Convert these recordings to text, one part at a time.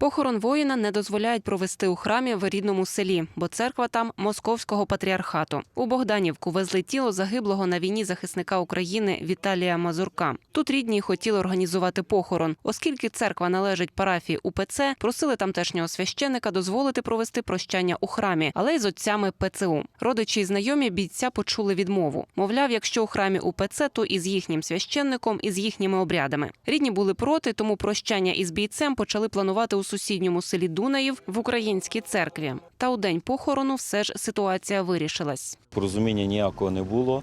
Похорон воїна не дозволяють провести у храмі в рідному селі, бо церква там московського патріархату. У Богданівку везли тіло загиблого на війні захисника України Віталія Мазурка. Тут рідні хотіли організувати похорон, оскільки церква належить парафії УПЦ, просили тамтешнього священика дозволити провести прощання у храмі, але й з отцями ПЦУ. Родичі й знайомі бійця почули відмову. Мовляв, якщо у храмі УПЦ, то і з їхнім священником, і з їхніми обрядами. Рідні були проти, тому прощання із бійцем почали планувати у сусідньому селі Дунаїв в українській церкві. Та у день похорону все ж ситуація вирішилась. Порозуміння ніякого не було.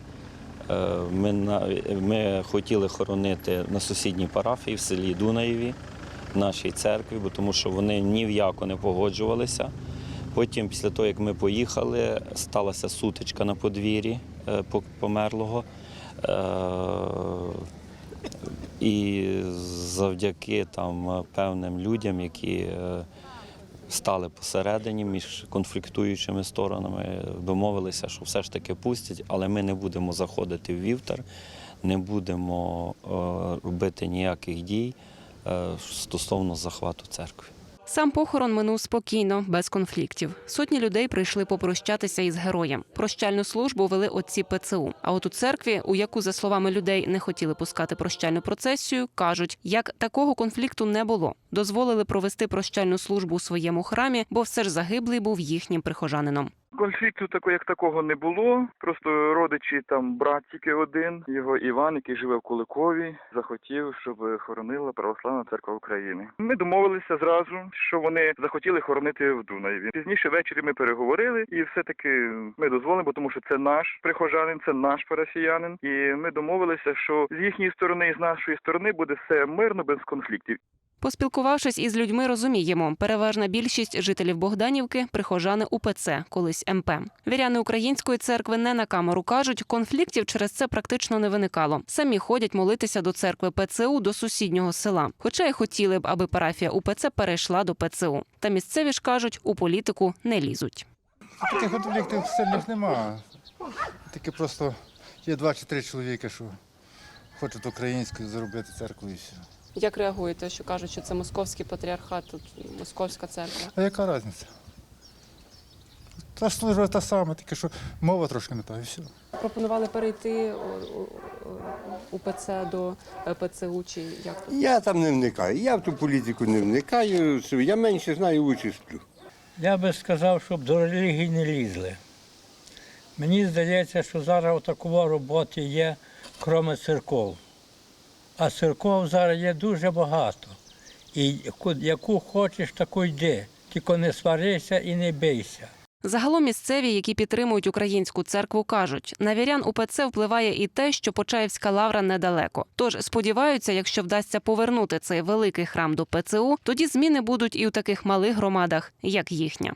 Е, Ми, ми хотіли хоронити на сусідній парафії в селі Дунаєві, в нашій церкві, бо тому що вони ні в яко не погоджувалися. Потім, після того, як ми поїхали, сталася сутичка на подвір'ї е, померлого. І завдяки там певним людям, які е, стали посередині між конфліктуючими сторонами, домовилися, що все ж таки пустять, але ми не будемо заходити в вівтар, не будемо е, робити ніяких дій е, стосовно захвату церкви. Сам похорон минув спокійно, без конфліктів. Сотні людей прийшли попрощатися із героєм. Прощальну службу вели отці ПЦУ. А от у церкві, у яку, за словами людей, не хотіли пускати прощальну процесію, кажуть, як такого конфлікту не було. Дозволили провести прощальну службу у своєму храмі, бо все ж загиблий був їхнім прихожанином. Конфлікту такого як такого не було. Просто родичі там брат тільки один, його Іван, який живе в Куликові, захотів, щоб хоронила Православна церква України. Ми домовилися зразу, що вони захотіли хоронити в Дунаєві. Пізніше ввечері ми переговорили, і все-таки ми дозволимо, тому що це наш прихожанин, це наш парафіянин. І ми домовилися, що з їхньої сторони і з нашої сторони буде все мирно, без конфліктів. Поспілкувавшись із людьми, розуміємо, переважна більшість жителів Богданівки прихожани УПЦ, колись МП. Віряни української церкви не на камеру кажуть, конфліктів через це практично не виникало. Самі ходять молитися до церкви ПЦУ до сусіднього села. Хоча й хотіли б, аби парафія УПЦ перейшла до ПЦУ. Та місцеві ж кажуть, у політику не лізуть. Таких конфліктів сильних немає. Таке просто є два чи три чоловіки, що хочуть українською зробити церкву і все. Як реагуєте, що кажуть, що це московський патріархат, тут московська церква? А яка різниця? Та служба та сама, тільки що мова трошки не та і все. Пропонували перейти УПЦ до ПЦУ чи як Я там не вникаю. Я в ту політику не вникаю. Я менше знаю, лучше. Я би сказав, щоб до релігії не лізли. Мені здається, що зараз у такого роботи є, крім церков. А церков зараз є дуже багато. І яку- хочеш, таку йди. Тільки не сварися і не бийся. Загалом місцеві, які підтримують українську церкву, кажуть, на вірян УПЦ впливає і те, що Почаївська лавра недалеко. Тож сподіваються, якщо вдасться повернути цей великий храм до ПЦУ, тоді зміни будуть і у таких малих громадах, як їхня.